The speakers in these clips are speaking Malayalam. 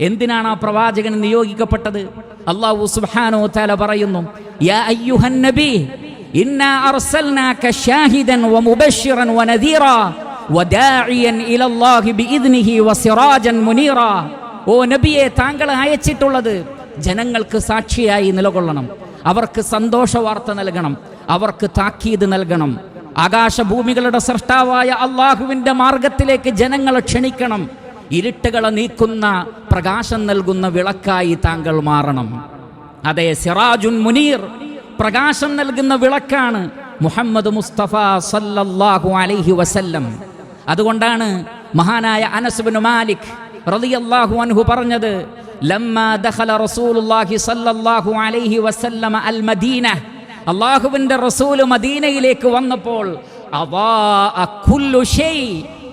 എന്തിനാണ് ആ പ്രവാചകൻ നിയോഗിക്കപ്പെട്ടത്? അള്ളാഹു സുബ്ഹാനഹു തല പറയുന്നു യാ അർസൽനാക ഷാഹിദൻ ബിഇദ്നിഹി വസിറാജൻ മുനീറ. ഓ അയച്ചിട്ടുള്ളത് ജനങ്ങൾക്ക് സാക്ഷിയായി നിലകൊള്ളണം. അവർക്ക് സന്തോഷ വാർത്ത നൽകണം. അവർക്ക് താക്കീത് നൽകണം. ആകാശഭൂമികളുടെ സൃഷ്ടാവായ അള്ളാഹുവിന്റെ മാർഗത്തിലേക്ക് ജനങ്ങളെ ക്ഷണിക്കണം. ഇരുട്ടുകളെ നീക്കുന്ന പ്രകാശം നൽകുന്ന വിളക്കായി താങ്കൾ മാറണം. അതെ സിറാജുൻ മുനീർ പ്രകാശം നൽകുന്ന വിളക്കാണ് മുഹമ്മദ് മുസ്തഫ സല്ലല്ലാഹു അലൈഹി വസല്ലം. അതുകൊണ്ടാണ് മഹാനായ അനസ്ബിൻ മാലിക് റളിയല്ലാഹു അൻഹു പറഞ്ഞത് ലമ്മ ദഖല റസൂലുള്ളാഹി സല്ലല്ലാഹു അലൈഹി വസല്ലമ അൽ മദീന. അള്ളാഹുവിന്റെ റസൂൽ മദീനയിലേക്ക് വന്നപ്പോൾ അവാഅ കുല്ലു ഷൈ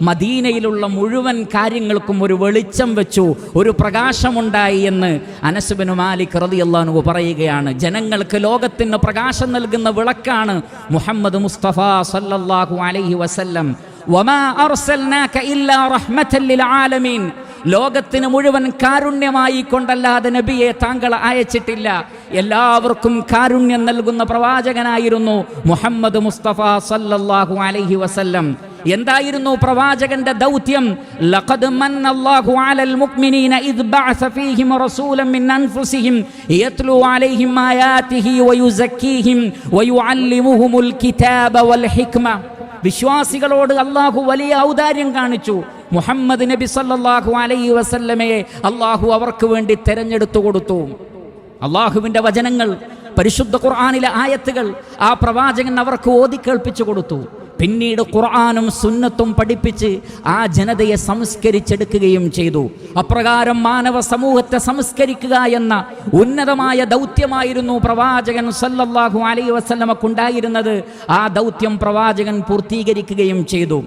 മദീനയിലുള്ള മുഴുവൻ കാര്യങ്ങൾക്കും ഒരു വെളിച്ചം വെച്ചു ഒരു പ്രകാശമുണ്ടായി എന്ന് അനസുബിന് മാലിക് റളിയല്ലാഹു പറയുകയാണ്. ജനങ്ങൾക്ക് ലോകത്തിന് പ്രകാശം നൽകുന്ന വിളക്കാണ് മുഹമ്മദ് മുസ്തഫ സല്ലല്ലാഹു അലൈഹി വസല്ലം. ലോകത്തിന് മുഴുവൻ കാരുണ്യമായി കൊണ്ടല്ലാതെ നബിയെ താങ്കൾ അയച്ചിട്ടില്ല. എല്ലാവർക്കും കാരുണ്യം നൽകുന്ന പ്രവാചകനായിരുന്നു മുഹമ്മദ് മുസ്തഫ സല്ലല്ലാഹു അലൈഹി വസല്ലം. എന്തായിരുന്നു പ്രവാചകന്റെ ദൗത്യം? മന്നല്ലാഹു അലൽ മുഅ്മിനീന ഇദ് ബഅസ റസൂലൻ മിൻ അൻഫുസിഹിം യത്ലു കിതാബ വൽ ഹിക്മ. വിശ്വാസികളോട് അള്ളാഹു വലിയ ഔദാര്യം കാണിച്ചു. മുഹമ്മദ് നബി സല്ലല്ലാഹു അലൈഹി വസല്ലമയെ അള്ളാഹു അവർക്ക് വേണ്ടി തെരഞ്ഞെടുത്തു കൊടുത്തു. അള്ളാഹുവിന്റെ വചനങ്ങൾ പരിശുദ്ധ ഖുർആാനിലെ ആയത്തുകൾ ആ പ്രവാചകൻ അവർക്ക് ഓതി കേൾപ്പിച്ചു കൊടുത്തു. പിന്നീട് ഖുർആാനും സുന്നത്തും പഠിപ്പിച്ച് ആ ജനതയെ സംസ്കരിച്ചെടുക്കുകയും ചെയ്തു. അപ്രകാരം മാനവ സമൂഹത്തെ സംസ്കരിക്കുക എന്ന ഉന്നതമായ ദൗത്യമായിരുന്നു പ്രവാചകൻ സല്ലല്ലാഹു അലൈഹി വസല്ലമക്കുണ്ടായിരുന്നത്. ആ ദൗത്യം പ്രവാചകൻ പൂർത്തീകരിക്കുകയും ചെയ്തു.